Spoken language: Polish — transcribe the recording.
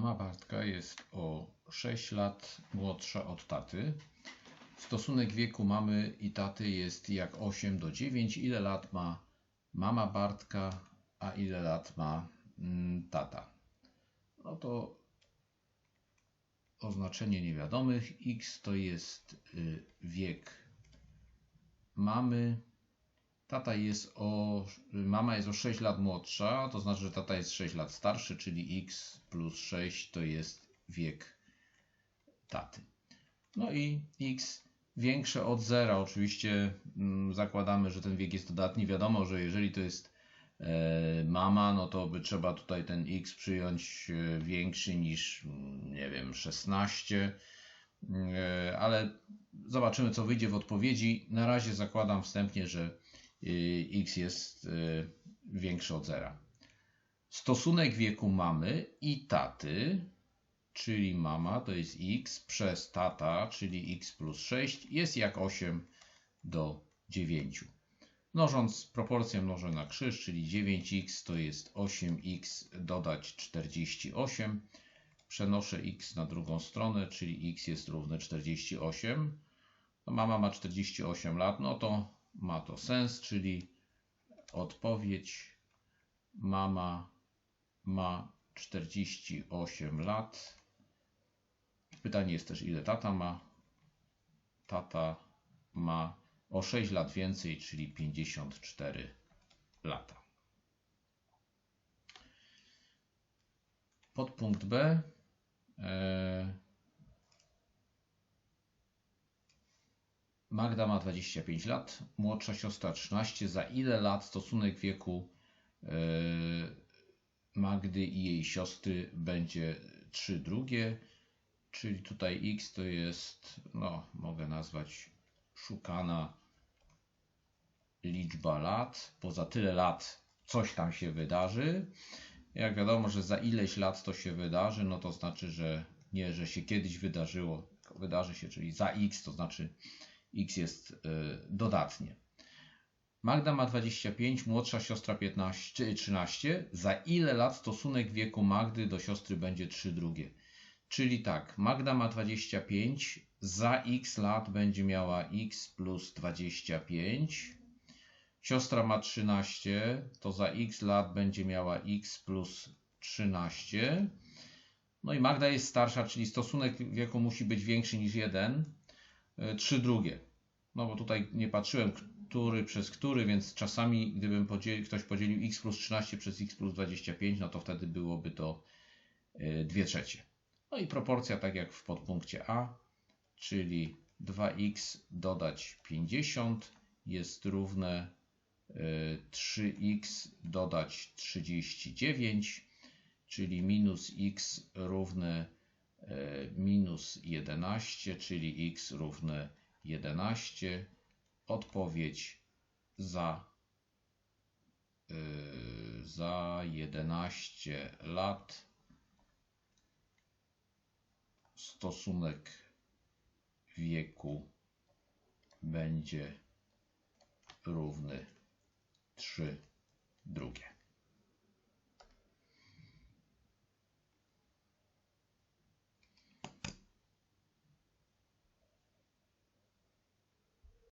Mama Bartka jest o 6 lat młodsza od taty. Stosunek wieku mamy i taty jest jak 8 do 9. Ile lat ma mama Bartka, a ile lat ma mm, tata? No to oznaczenie niewiadomych. X to jest y, wiek mamy. Tata jest o, mama jest o 6 lat młodsza, to znaczy, że tata jest 6 lat starszy, czyli x plus 6 to jest wiek taty. No i x większe od zera. Oczywiście mm, zakładamy, że ten wiek jest dodatni. Wiadomo, że jeżeli to jest e, mama, no to by trzeba tutaj ten x przyjąć e, większy niż, mm, nie wiem, 16. E, ale zobaczymy, co wyjdzie w odpowiedzi. Na razie zakładam wstępnie, że x jest y, większy od zera. Stosunek wieku mamy i taty, czyli mama to jest x przez tata, czyli x plus 6, jest jak 8 do 9. Mnożąc proporcję mnożę na krzyż, czyli 9x to jest 8x dodać 48. Przenoszę x na drugą stronę, czyli x jest równe 48. No mama ma 48 lat, no to ma to sens, czyli odpowiedź mama ma 48 lat. Pytanie jest też, ile tata ma. Tata ma o 6 lat więcej, czyli 54 lata. Podpunkt B. E, Magda ma 25 lat, młodsza siostra 13. Za ile lat stosunek wieku e, Magdy i jej siostry będzie 3 drugie? Czyli tutaj x to jest, no, mogę nazwać szukana liczba lat. Poza tyle lat coś tam się wydarzy. Jak wiadomo, że za ileś lat to się wydarzy, no to znaczy, że nie, że się kiedyś wydarzyło, wydarzy się, czyli za x, to znaczy x jest y, dodatnie. Magda ma 25, młodsza siostra 15, 13. Za ile lat stosunek wieku Magdy do siostry będzie 3 drugie? Czyli tak, Magda ma 25, za x lat będzie miała x plus 25. Siostra ma 13, to za x lat będzie miała x plus 13. No i Magda jest starsza, czyli stosunek wieku musi być większy niż 1. 3 drugie. No bo tutaj nie patrzyłem, który przez który, więc czasami gdybym podzielił, ktoś podzielił x plus 13 przez x plus 25, no to wtedy byłoby to 2 trzecie. No i proporcja tak jak w podpunkcie A, czyli 2x dodać 50 jest równe 3x dodać 39, czyli minus x równe minus 11, czyli x równe 11. Odpowiedź za, yy, za 11 lat stosunek wieku będzie równy 3 drugie.